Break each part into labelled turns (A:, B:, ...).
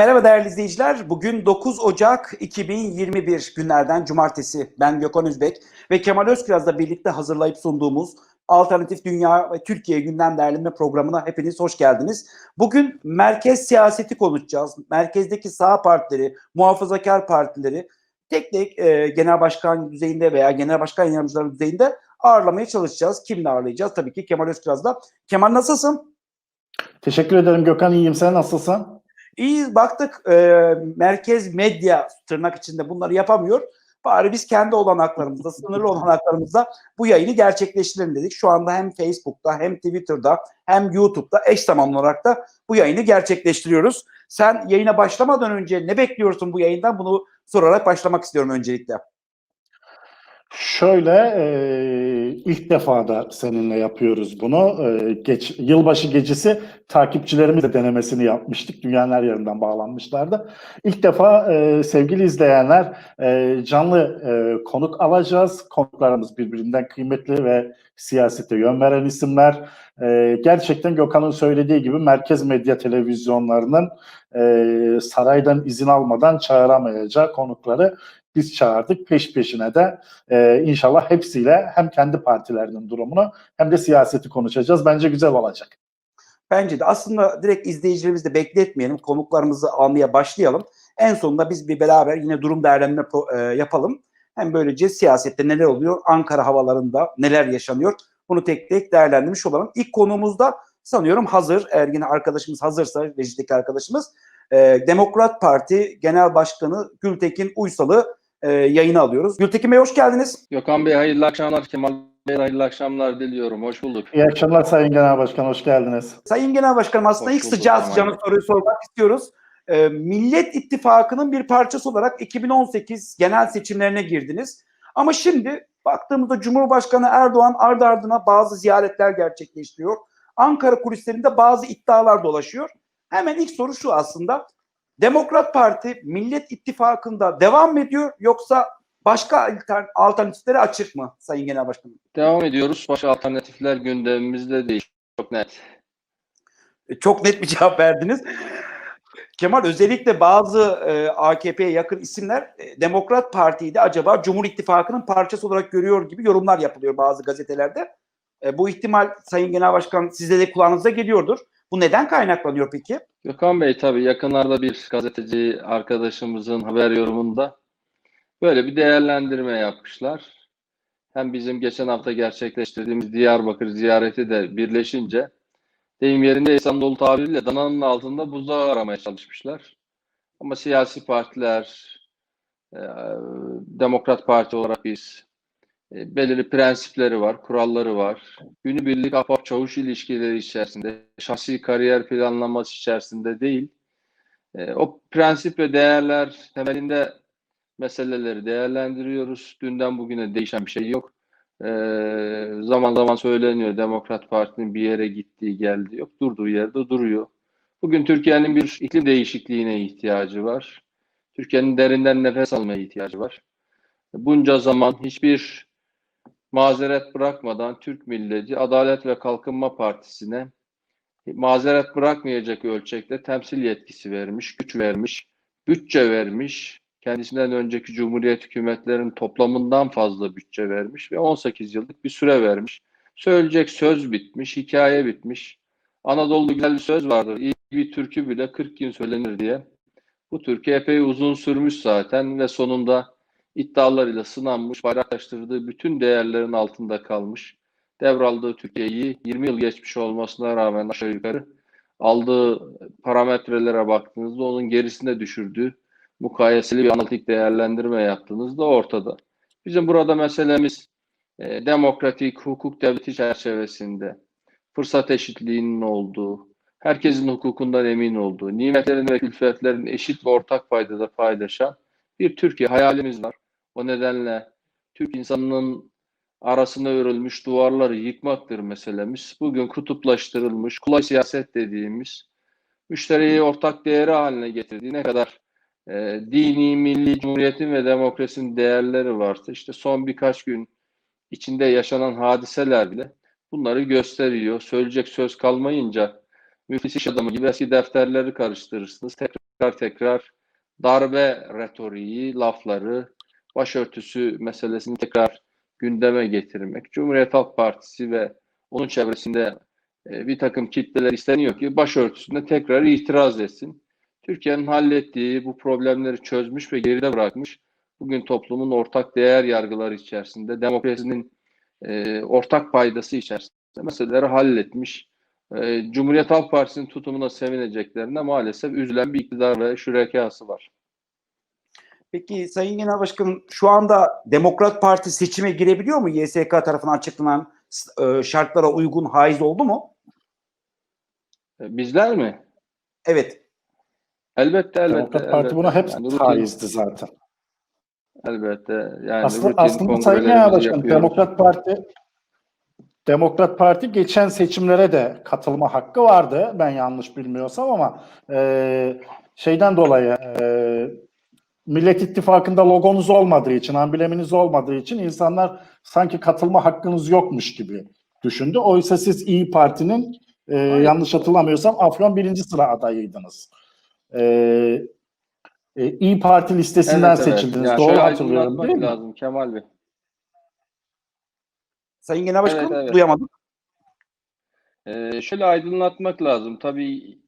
A: Merhaba değerli izleyiciler. Bugün 9 Ocak 2021 günlerden cumartesi. Ben Gökhan Üzbek ve Kemal Özkiraz'la birlikte hazırlayıp sunduğumuz Alternatif Dünya ve Türkiye Gündem Derleme programına hepiniz hoş geldiniz. Bugün merkez siyaseti konuşacağız. Merkezdeki sağ partileri, muhafazakar partileri tek tek e, genel başkan düzeyinde veya genel başkan yardımcıları düzeyinde ağırlamaya çalışacağız. Kimle ağırlayacağız? Tabii ki Kemal Özkiraz'la. Kemal nasılsın?
B: Teşekkür ederim Gökhan. İyiyim. Sen nasılsın?
A: İyi baktık e, merkez medya tırnak içinde bunları yapamıyor. Bari biz kendi olanaklarımızda, sınırlı olanaklarımızda bu yayını gerçekleştirelim dedik. Şu anda hem Facebook'ta hem Twitter'da hem YouTube'da eş zamanlı olarak da bu yayını gerçekleştiriyoruz. Sen yayına başlamadan önce ne bekliyorsun bu yayından? Bunu sorarak başlamak istiyorum öncelikle.
B: Şöyle e, ilk defa da seninle yapıyoruz bunu. E, geç yılbaşı gecesi takipçilerimizle denemesini yapmıştık. Dünyanın her yerinden bağlanmışlardı. İlk defa e, sevgili izleyenler e, canlı e, konuk alacağız. Konuklarımız birbirinden kıymetli ve siyasete yön veren isimler. E, gerçekten Gökhan'ın söylediği gibi merkez medya televizyonlarının e, saraydan izin almadan çağıramayacağı konukları biz çağırdık. Peş peşine de e, inşallah hepsiyle hem kendi partilerinin durumunu hem de siyaseti konuşacağız. Bence güzel olacak.
A: Bence de aslında direkt izleyicilerimizi de bekletmeyelim. Konuklarımızı almaya başlayalım. En sonunda biz bir beraber yine durum değerlendirme e, yapalım. Hem böylece siyasette neler oluyor, Ankara havalarında neler yaşanıyor bunu tek tek değerlendirmiş olalım. İlk konuğumuz da sanıyorum hazır. Eğer yine arkadaşımız hazırsa, rejideki arkadaşımız e, Demokrat Parti Genel Başkanı Gültekin Uysal'ı e, yayına alıyoruz. Gültekin Bey hoş geldiniz.
C: Gökhan Bey hayırlı akşamlar. Kemal Bey hayırlı akşamlar diliyorum. Hoş bulduk.
B: İyi akşamlar Sayın Genel Başkan, hoş geldiniz.
A: Sayın Genel Başkanım aslında
C: Hoş
A: ilk sıcağı sıcağına soruyu sormak istiyoruz. E, Millet İttifakı'nın bir parçası olarak 2018 genel seçimlerine girdiniz. Ama şimdi baktığımızda Cumhurbaşkanı Erdoğan ardı ardına bazı ziyaretler gerçekleştiriyor. Ankara kulislerinde bazı iddialar dolaşıyor. Hemen ilk soru şu aslında. Demokrat Parti Millet İttifakı'nda devam mı ediyor yoksa başka altern- alternatiflere açık mı Sayın Genel Başkanım?
C: Devam ediyoruz. Başka alternatifler gündemimizde değil. Çok net.
A: E, Çok net bir cevap verdiniz. Kemal özellikle bazı e, AKP'ye yakın isimler e, Demokrat Parti'yi de acaba Cumhur İttifakı'nın parçası olarak görüyor gibi yorumlar yapılıyor bazı gazetelerde. E, bu ihtimal Sayın Genel Başkan sizde de kulağınıza geliyordur. Bu neden kaynaklanıyor peki?
C: Gökhan Bey tabii yakınlarda bir gazeteci arkadaşımızın haber yorumunda böyle bir değerlendirme yapmışlar. Hem bizim geçen hafta gerçekleştirdiğimiz Diyarbakır ziyareti de birleşince deyim yerinde İstanbul tabiriyle dananın altında buzağı aramaya çalışmışlar. Ama siyasi partiler, e, Demokrat Parti olarak biz belirli prensipleri var, kuralları var. Günübirlik ahbap çavuş ilişkileri içerisinde, şahsi kariyer planlaması içerisinde değil. E, o prensip ve değerler temelinde meseleleri değerlendiriyoruz. Dünden bugüne değişen bir şey yok. E, zaman zaman söyleniyor Demokrat Parti'nin bir yere gittiği geldi yok. Durduğu yerde duruyor. Bugün Türkiye'nin bir iklim değişikliğine ihtiyacı var. Türkiye'nin derinden nefes almaya ihtiyacı var. Bunca zaman hiçbir mazeret bırakmadan Türk milleti Adalet ve Kalkınma Partisi'ne mazeret bırakmayacak ölçekte temsil yetkisi vermiş, güç vermiş, bütçe vermiş, kendisinden önceki cumhuriyet hükümetlerinin toplamından fazla bütçe vermiş ve 18 yıllık bir süre vermiş. Söyleyecek söz bitmiş, hikaye bitmiş. Anadolu'da güzel bir söz vardır. İyi bir türkü bile 40 gün söylenir diye. Bu türkü epey uzun sürmüş zaten ve sonunda iddialarıyla sınanmış, bayraklaştırdığı bütün değerlerin altında kalmış. Devraldığı Türkiye'yi 20 yıl geçmiş olmasına rağmen aşağı yukarı aldığı parametrelere baktığınızda onun gerisine düşürdüğü mukayeseli bir analitik değerlendirme yaptığınızda ortada. Bizim burada meselemiz e, demokratik hukuk devleti çerçevesinde fırsat eşitliğinin olduğu, herkesin hukukundan emin olduğu, nimetlerin ve külfetlerin eşit ve ortak paydada paylaşan bir Türkiye hayalimiz var. O nedenle Türk insanının arasına örülmüş duvarları yıkmaktır meselemiz. Bugün kutuplaştırılmış, kolay siyaset dediğimiz, müşteriyi ortak değeri haline getirdiği ne kadar e, dini, milli, cumhuriyetin ve demokrasinin değerleri varsa işte son birkaç gün içinde yaşanan hadiseler bile bunları gösteriyor. Söyleyecek söz kalmayınca müflis iş adamı gibi eski defterleri karıştırırsınız. Tekrar tekrar darbe retoriği, lafları, başörtüsü meselesini tekrar gündeme getirmek. Cumhuriyet Halk Partisi ve onun çevresinde e, bir takım kitleler isteniyor ki başörtüsüne tekrar itiraz etsin. Türkiye'nin hallettiği bu problemleri çözmüş ve geride bırakmış. Bugün toplumun ortak değer yargıları içerisinde, demokrasinin e, ortak paydası içerisinde meseleleri halletmiş. E, Cumhuriyet Halk Partisi'nin tutumuna sevineceklerine maalesef üzülen bir iktidar ve şürekası var.
A: Peki Sayın Genel Başkanım şu anda Demokrat Parti seçime girebiliyor mu? YSK tarafından açıklanan e, şartlara uygun haiz oldu mu?
C: E, Bizler mi?
A: Evet.
C: Elbette, elbette.
B: Demokrat Parti buna hep
C: Yani
B: faizdi zaten.
C: Elbette. Yani
B: Aslında, aslında Sayın Genel Başkanım. Demokrat Parti Demokrat Parti geçen seçimlere de katılma hakkı vardı. Ben yanlış bilmiyorsam ama e, şeyden dolayı e, Millet İttifakı'nda logonuz olmadığı için, ambleminiz olmadığı için insanlar sanki katılma hakkınız yokmuş gibi düşündü. Oysa siz İyi Parti'nin e, yanlış hatırlamıyorsam Afyon birinci sıra adayıydınız. E, e, İyi Parti listesinden
C: Evet, evet.
B: seçildiniz.
C: Yani
B: Doğru hatırlıyorum değil mi?
C: lazım Kemal Bey.
A: Sayın Genel Başkanım
C: Evet, evet.
A: duyamadım.
C: Ee, şöyle aydınlatmak lazım. Tabii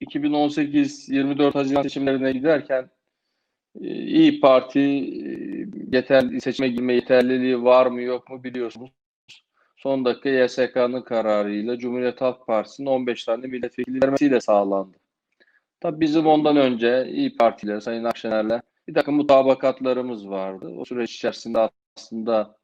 C: 2018-24 Haziran seçimlerine giderken İyi Parti e, yeterli seçime girme yeterliliği var mı yok mu biliyorsunuz. Son dakika YSK'nın kararıyla Cumhuriyet Halk Partisi'nin 15 tane milletvekili vermesiyle sağlandı. Tabii bizim ondan önce İyi Parti ile Sayın Akşener'le bir takım mutabakatlarımız vardı. O süreç içerisinde aslında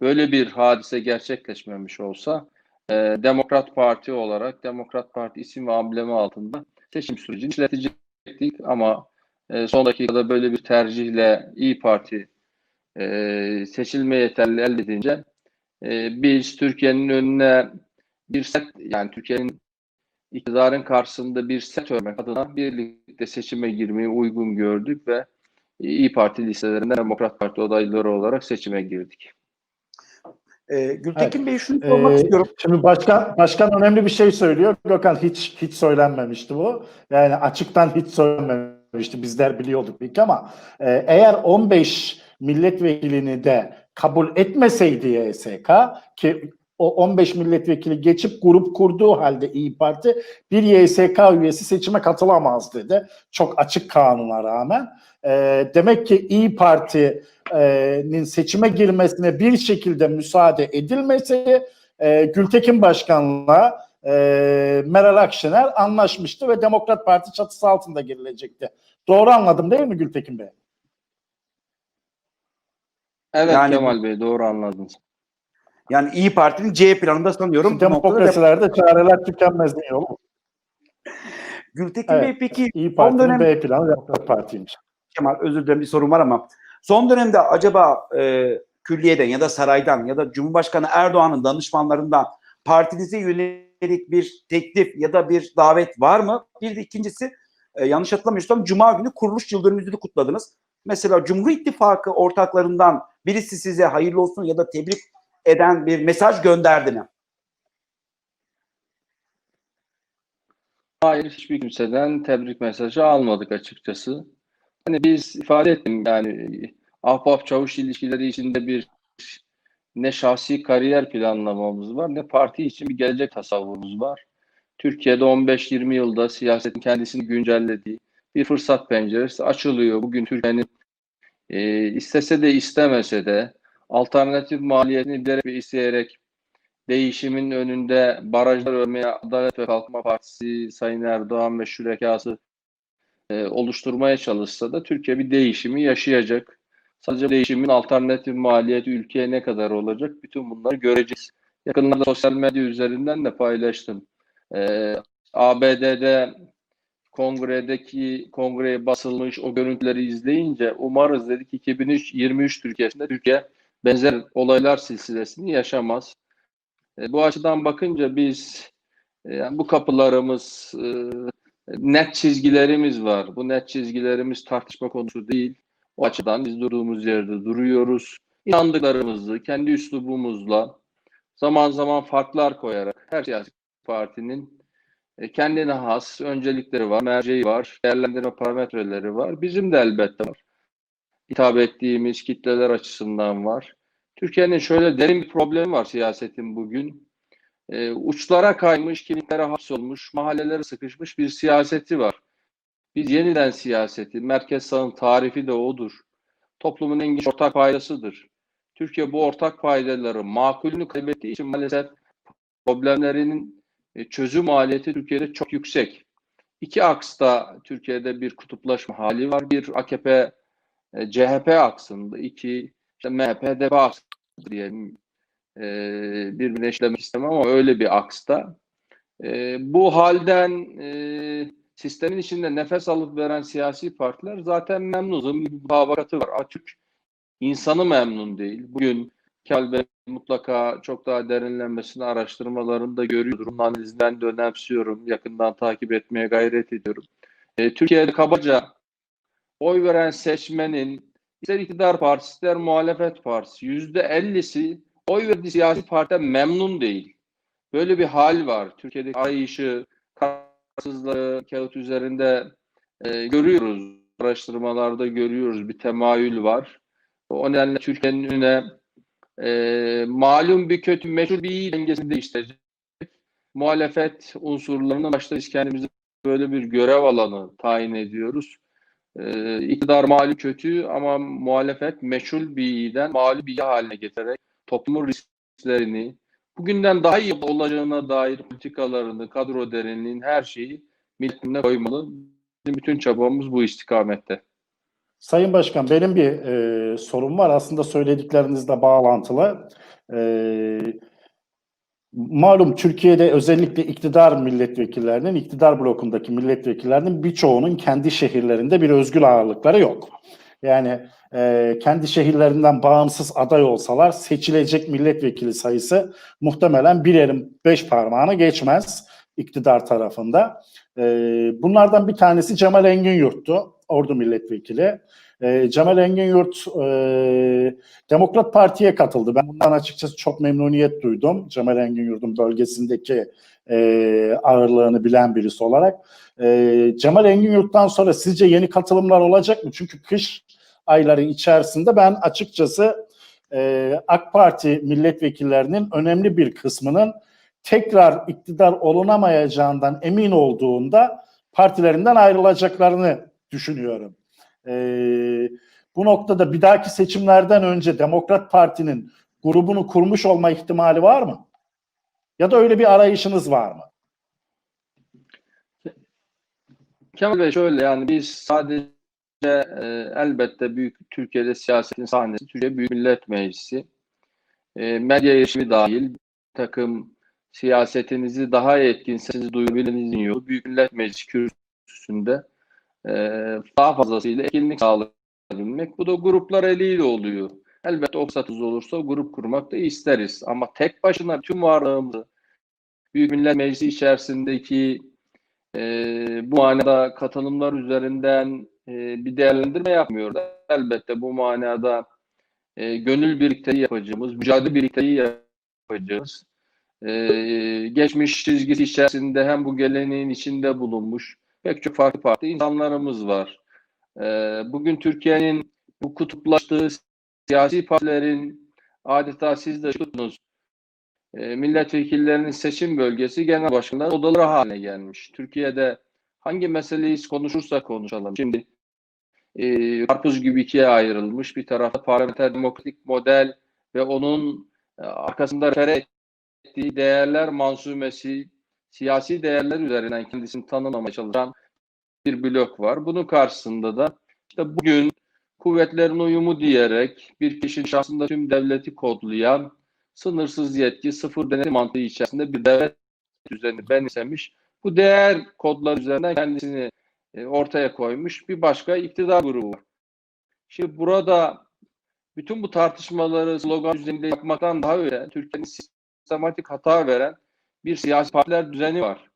C: böyle bir hadise gerçekleşmemiş olsa e, Demokrat Parti olarak Demokrat Parti isim ve amblemi altında seçim sürecini işletecektik ama e, son dakikada böyle bir tercihle İyi Parti e, seçilme yeterli elde edince e, biz Türkiye'nin önüne bir set yani Türkiye'nin iktidarın karşısında bir set örmek adına birlikte seçime girmeyi uygun gördük ve İyi Parti listelerinde Demokrat Parti adayları olarak seçime girdik.
A: Ee, Gültekin Bey şunu sormak
B: Ee,
A: istiyorum.
B: Şimdi başkan başkan önemli bir şey söylüyor. Gökhan hiç hiç söylenmemişti bu. Yani açıktan hiç söylenmemişti. Bizler biliyorduk ilk ama e, eğer 15 milletvekilini de kabul etmeseydi YSK ki o 15 milletvekili geçip grup kurduğu halde İyi Parti bir YSK üyesi seçime katılamaz dedi. Çok açık kanuna rağmen. E, demek ki İyi Parti'nin seçime girmesine bir şekilde müsaade edilmeseydi e, Gültekin Başkan'la e, Meral Akşener anlaşmıştı ve Demokrat Parti çatısı altında girilecekti. Doğru anladım değil mi Gültekin Bey?
C: Evet
A: Yani-
C: Kemal Bey doğru anladınız.
A: Yani İyi Parti'nin C planında sanıyorum.
B: Demokrasilerde çareler tükenmez diyor.
A: Gültekin
B: Evet.
A: Bey peki
B: İyi Parti'nin
A: dönem
B: B planı Demokrat Parti'ymiş.
A: Kemal özür dilerim bir sorum var ama son dönemde acaba e, külliyeden ya da saraydan ya da Cumhurbaşkanı Erdoğan'ın danışmanlarından partinize yönelik bir teklif ya da bir davet var mı? Bir de ikincisi e, yanlış hatırlamıyorsam Cuma günü kuruluş yıl dönümünüzü kutladınız. Mesela Cumhur İttifakı ortaklarından birisi size hayırlı olsun ya da tebrik eden bir mesaj gönderdi mi?
C: Hayır hiçbir kimseden tebrik mesajı almadık açıkçası. Hani biz ifade ettim yani ahbap çavuş ilişkileri içinde bir ne şahsi kariyer planlamamız var ne parti için bir gelecek tasavvurumuz var. Türkiye'de 15-20 yılda siyasetin kendisini güncellediği bir fırsat penceresi açılıyor. Bugün Türkiye'nin e, istese de istemese de alternatif maliyetini bilerek ve isteyerek değişimin önünde barajlar örmeye Adalet ve Kalkınma Partisi, Sayın Erdoğan ve şürekası e, oluşturmaya çalışsa da Türkiye bir değişimi yaşayacak. Sadece değişimin alternatif maliyeti ülkeye ne kadar olacak? Bütün bunları göreceğiz. Yakınlarda sosyal medya üzerinden de paylaştım. E, ABD'de kongredeki kongreye basılmış o görüntüleri izleyince umarız dedik 2023 Türkiye'sinde Türkiye benzer olaylar silsilesini yaşamaz. E, bu açıdan bakınca biz e, yani bu kapılarımız e, net çizgilerimiz var. Bu net çizgilerimiz tartışma konusu değil. O açıdan biz durduğumuz yerde duruyoruz. İnandıklarımızı kendi üslubumuzla zaman zaman farklar koyarak her siyasi partinin e, kendine has öncelikleri var, merceği var, değerlendirme parametreleri var. Bizim de elbette var. Hitap ettiğimiz kitleler açısından var. Türkiye'nin şöyle derin bir problemi var siyasetin bugün. E, uçlara kaymış, kimliklere hapsolmuş, mahallelere sıkışmış bir siyaseti var. Biz yeniden siyaseti, merkez sağın tarifi de odur. Toplumun en geniş ortak paydasıdır. Türkiye bu ortak paydaları makulünü kaybettiği için maalesef problemlerinin e, çözüm maliyeti Türkiye'de çok yüksek. İki aksta Türkiye'de bir kutuplaşma hali var. Bir AKP e, CHP aksında, iki işte MHP DP aksında diyelim. E, birbirine işlemek istemem ama öyle bir aksta. Bu halden sistemin içinde nefes alıp veren siyasi partiler zaten memnunuz. Bir mutabakatı var. Açık insanı memnun değil. Bugün Kemal Bey mutlaka çok daha derinlenmesini araştırmalarını da görüyordur. Onun analizinden de önemsiyorum. Yakından takip etmeye gayret ediyorum. E, Türkiye'de kabaca oy veren seçmenin ister iktidar partisi ister muhalefet partisi yüzde ellisi oy verdiği siyasi partiden memnun değil. Böyle bir hal var. Türkiye'deki arayışı, kararsızlığı kağıt üzerinde e, görüyoruz. Araştırmalarda görüyoruz. Bir temayül var. O nedenle Türkiye'nin önüne e, malum bir kötü meşhur bir iyi dengesini değiştirecek. Muhalefet unsurlarının başta biz kendimize böyle bir görev alanı tayin ediyoruz. E, iktidar malum kötü ama muhalefet meşhur bir iyiden malum bir iyi haline getirerek toplumun risklerini, bugünden daha iyi olacağına dair politikalarını, kadro derinliğin her şeyi milletine koymalı. Bizim bütün çabamız bu istikamette.
B: Sayın Başkan benim bir e, sorum var. Aslında söylediklerinizle bağlantılı. E, malum Türkiye'de özellikle iktidar milletvekillerinin, iktidar blokundaki milletvekillerinin birçoğunun kendi şehirlerinde bir özgür ağırlıkları yok. Yani e, kendi şehirlerinden bağımsız aday olsalar seçilecek milletvekili sayısı muhtemelen bir elin beş parmağını geçmez iktidar tarafında. E, bunlardan bir tanesi Cemal Engin Yurt'tu, Ordu milletvekili. E, Cemal Engin Yurt e, Demokrat Parti'ye katıldı. Ben bundan açıkçası çok memnuniyet duydum. Cemal Engin Yurt'un bölgesindeki e, ağırlığını bilen birisi olarak. E, Cemal Engin Yurt'tan sonra sizce yeni katılımlar olacak mı? Çünkü kış ayları içerisinde ben açıkçası e, AK Parti milletvekillerinin önemli bir kısmının tekrar iktidar olunamayacağından emin olduğunda partilerinden ayrılacaklarını düşünüyorum. Ee, bu noktada bir dahaki seçimlerden önce Demokrat Parti'nin grubunu kurmuş olma ihtimali var mı? Ya da öyle bir arayışınız var mı?
C: Kemal Bey şöyle yani biz sadece e, elbette büyük Türkiye'de siyasetin sahnesi, Türkiye Büyük Millet Meclisi, e, medya erişimi dahil takım siyasetinizi daha etkin sesinizi duyurabilmenizin yolu Büyük Millet Meclisi kürsüsünde e, daha fazlasıyla etkinlik sağlayabilmek. Bu da gruplar eliyle oluyor. Elbette o fırsatımız olursa grup kurmak da isteriz. Ama tek başına tüm varlığımızı Büyük Millet Meclisi içerisindeki e, bu manada katılımlar üzerinden e, bir değerlendirme yapmıyoruz. Elbette bu manada e, gönül birlikteliği yapacağımız, mücadele birlikteliği yapacağız. E, geçmiş çizgisi içerisinde hem bu geleneğin içinde bulunmuş pek çok farklı parti insanlarımız var. E, bugün Türkiye'nin bu kutuplaştığı siyasi partilerin adeta siz de tuttunuz e, milletvekillerinin seçim bölgesi genel başkanlar odaları haline gelmiş. Türkiye'de hangi meseleyi konuşursak konuşalım. Şimdi e, karpuz gibi ikiye ayrılmış. Bir tarafta parlamenter demokratik model ve onun e, arkasında refere ettiği değerler mansumesi, siyasi değerler üzerinden kendisini tanımlamaya çalışan bir blok var. Bunun karşısında da işte bugün kuvvetlerin uyumu diyerek bir kişinin şahsında tüm devleti kodlayan sınırsız yetki, sıfır denetim mantığı içerisinde bir devlet düzeni benimsemiş. Bu değer kodları üzerinden kendisini ortaya koymuş bir başka iktidar grubu var. Şimdi burada bütün bu tartışmaları slogan düzeyinde yapmaktan daha öte Türkiye'nin sistematik hata veren bir siyasi partiler düzeni var.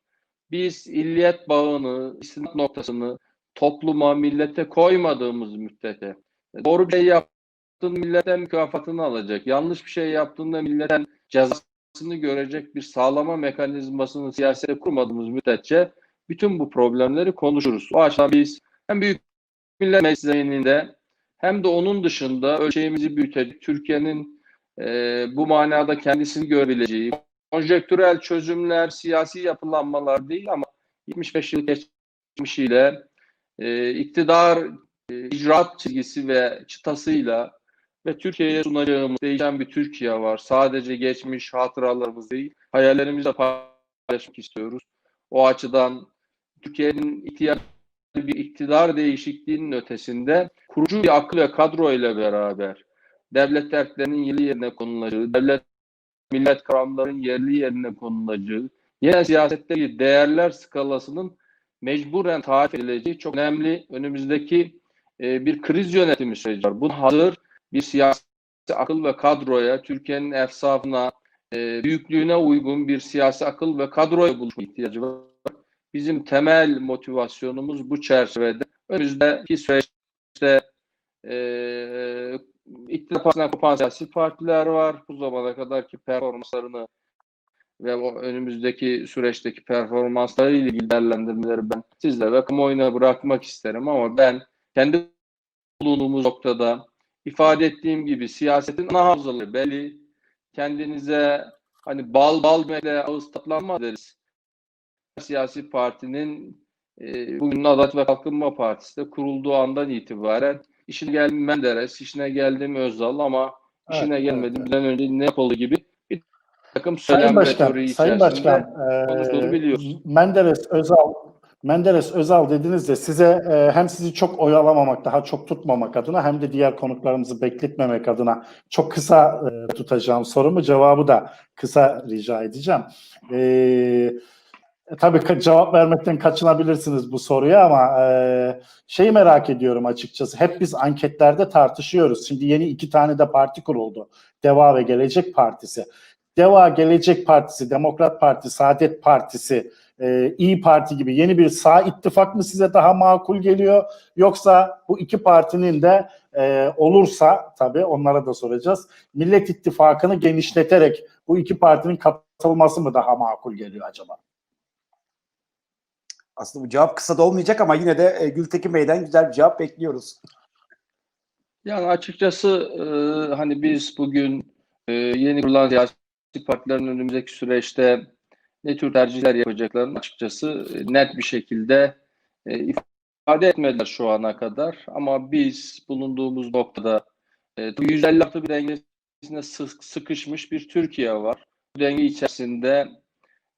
C: Biz illiyet bağını, istinat noktasını topluma, millete koymadığımız müddetçe doğru bir şey yaptığın milletten mükafatını alacak. Yanlış bir şey yaptığında milletten cezasını görecek bir sağlama mekanizmasını siyasete kurmadığımız müddetçe bütün bu problemleri konuşuruz. O açıdan biz hem Büyük Millet Meclisi'nde hem de onun dışında ölçeğimizi büyütecek, Türkiye'nin e, bu manada kendisini görebileceği, konjektürel çözümler, siyasi yapılanmalar değil ama 75 yıl geçmişiyle e, iktidar e, icraat çizgisi ve çıtasıyla ve Türkiye'ye sunacağımız değişen bir Türkiye var. Sadece geçmiş hatıralarımız değil, hayallerimizi de paylaşmak istiyoruz. O açıdan Türkiye'nin ihtiyacı bir iktidar değişikliğinin ötesinde kurucu bir akıl ve kadro ile beraber devlet dertlerinin yerli yerine konulacağı, devlet millet kavramların yerli yerine konulacağı, yine siyasetteki değerler skalasının mecburen tarif edileceği çok önemli önümüzdeki e, bir kriz yönetimi süreci var. Bu hazır bir siyasi akıl ve kadroya, Türkiye'nin efsafına, e, büyüklüğüne uygun bir siyasi akıl ve kadroya buluşma ihtiyacı var. Bizim temel motivasyonumuz bu çerçevede. Önümüzdeki süreçte e, iktidar partisinden kopan siyasi partiler var. Bu zamana kadarki performanslarını ve o önümüzdeki süreçteki performansları ile ilgili değerlendirmeleri ben sizle ve kamuoyuna bırakmak isterim ama ben kendi bulunduğumuz noktada ifade ettiğim gibi siyasetin ana havzaları belli. Kendinize hani bal bal demekle ağız tatlanma deriz. Siyasi partinin e, bugün Adalet ve Kalkınma Partisi de kurulduğu andan itibaren işine geldim Menderes, işine geldim Özal ama
B: Evet,
C: işine
B: evet,
C: gelmedim
B: evet.
C: bizden önce ne yapıldı gibi bir takım söylem
B: Başkan, Sayın Başkan, e,
C: biliyoruz.
B: Menderes Özal Menderes Özal dediniz de size e, hem sizi çok oyalamamak, daha çok tutmamak adına hem de diğer konuklarımızı bekletmemek adına çok kısa e, tutacağım sorumu cevabı da kısa rica edeceğim. E, tabii ka- cevap vermekten kaçınabilirsiniz bu soruya ama e, şeyi merak ediyorum açıkçası. Hep biz anketlerde tartışıyoruz. Şimdi yeni iki tane de parti kuruldu. Deva ve Gelecek Partisi. Deva Gelecek Partisi, Demokrat Parti, Saadet Partisi, e, İyi Parti gibi yeni bir sağ ittifak mı size daha makul geliyor? Yoksa bu iki partinin de e, olursa tabii onlara da soracağız. Millet İttifakı'nı genişleterek bu iki partinin katılması mı daha makul geliyor acaba?
A: Aslında bu cevap kısa da olmayacak ama yine de e, Gültekin Bey'den güzel bir cevap bekliyoruz.
C: Yani açıkçası e, hani biz bugün e, yeni kurulan siyasi partilerin önümüzdeki süreçte ne tür tercihler yapacaklarını açıkçası e, net bir şekilde e, ifade etmediler şu ana kadar. Ama biz bulunduğumuz noktada e, tabii 156 bir dengesinde sı- sıkışmış bir Türkiye var. Bu denge içerisinde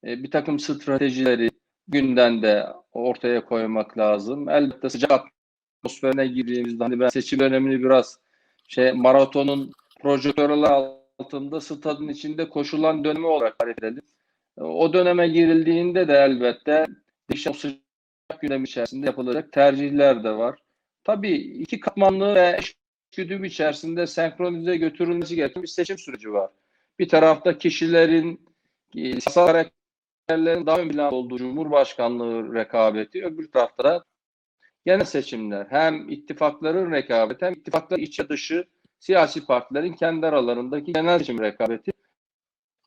C: e, bir takım stratejileri günden de ortaya koymak lazım. Elbette sıcak atmosferine girdiğimizde hani ben seçim dönemini biraz şey maratonun projektörler altında stadın içinde koşulan dönemi olarak tarif edelim. O döneme girildiğinde de elbette o sıcak gündem içerisinde yapılacak tercihler de var. Tabii iki katmanlı ve güdüm içerisinde senkronize götürülmesi gereken bir seçim süreci var. Bir tarafta kişilerin e, siyasal karakterlerin daha ön planda olduğu Cumhurbaşkanlığı rekabeti, öbür tarafta da genel seçimler. Hem ittifakların rekabeti hem ittifakların içi dışı siyasi partilerin kendi aralarındaki genel seçim rekabeti.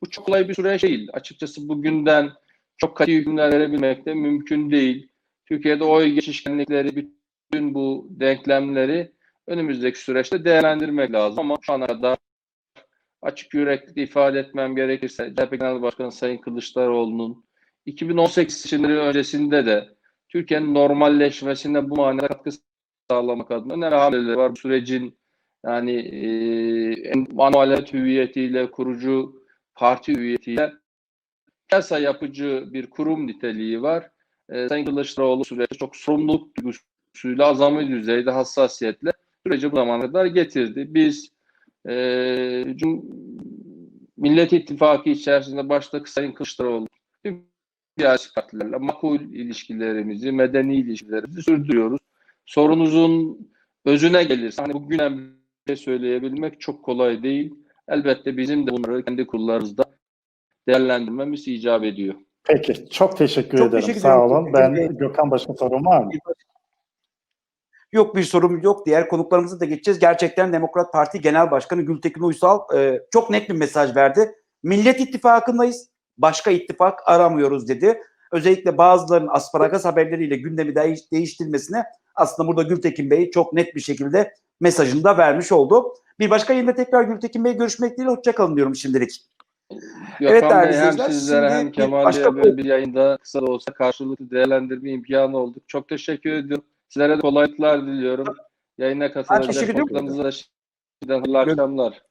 C: Bu çok kolay bir süreç değil. Açıkçası bugünden çok katı hükümler verebilmek de mümkün değil. Türkiye'de oy geçişkenlikleri, bütün bu denklemleri önümüzdeki süreçte değerlendirmek lazım. Ama şu ana kadar açık yürekli ifade etmem gerekirse CHP Genel Başkanı Sayın Kılıçdaroğlu'nun 2018 seçimleri öncesinde de Türkiye'nin normalleşmesine bu manada katkı sağlamak adına önemli hamleleri var. Bu sürecin yani e, manuelet hüviyetiyle, kurucu parti hüviyetiyle piyasa yapıcı bir kurum niteliği var. E, Sayın Kılıçdaroğlu süreçte çok sorumluluk duygusuyla azami düzeyde hassasiyetle süreci bu zamana kadar getirdi. Biz e, Cum Millet İttifakı içerisinde başta Sayın Kılıçdaroğlu tüm siyasi partilerle makul ilişkilerimizi, medeni ilişkilerimizi sürdürüyoruz. Sorunuzun özüne gelirse, hani bugünden bir şey söyleyebilmek çok kolay değil. Elbette bizim de bunları kendi kullarımızda değerlendirmemiz icap ediyor.
B: Peki, çok teşekkür
A: Çok
B: ederim.
A: teşekkür
B: Sağ olun. Ben. Gökhan başka sorum var mı?
A: Yok bir sorum yok. Diğer konuklarımıza da geçeceğiz. Gerçekten Demokrat Parti Genel Başkanı Gültekin Uysal e, çok net bir mesaj verdi. Millet İttifakı'ndayız. Başka ittifak aramıyoruz dedi. Özellikle bazılarının asparagas haberleriyle gündemi değiş- değiştirmesine aslında burada Gültekin Bey çok net bir şekilde mesajını da vermiş oldu. Bir başka yayında tekrar Gültekin Bey görüşmek dileğiyle. Hoşçakalın diyorum şimdilik. Evet
C: Gökhan
A: değerli
C: Bey hem sizlere hem
A: bir
C: Kemal
A: başka
C: bir yayında kısa da olsa karşılıklı değerlendirme imkanı olduk. Çok teşekkür ediyorum. Sizlere de kolaylıklar diliyorum. Yayına katılacak
A: ediyorum.
C: konuklarımıza da şimdiden hayırlı akşamlar.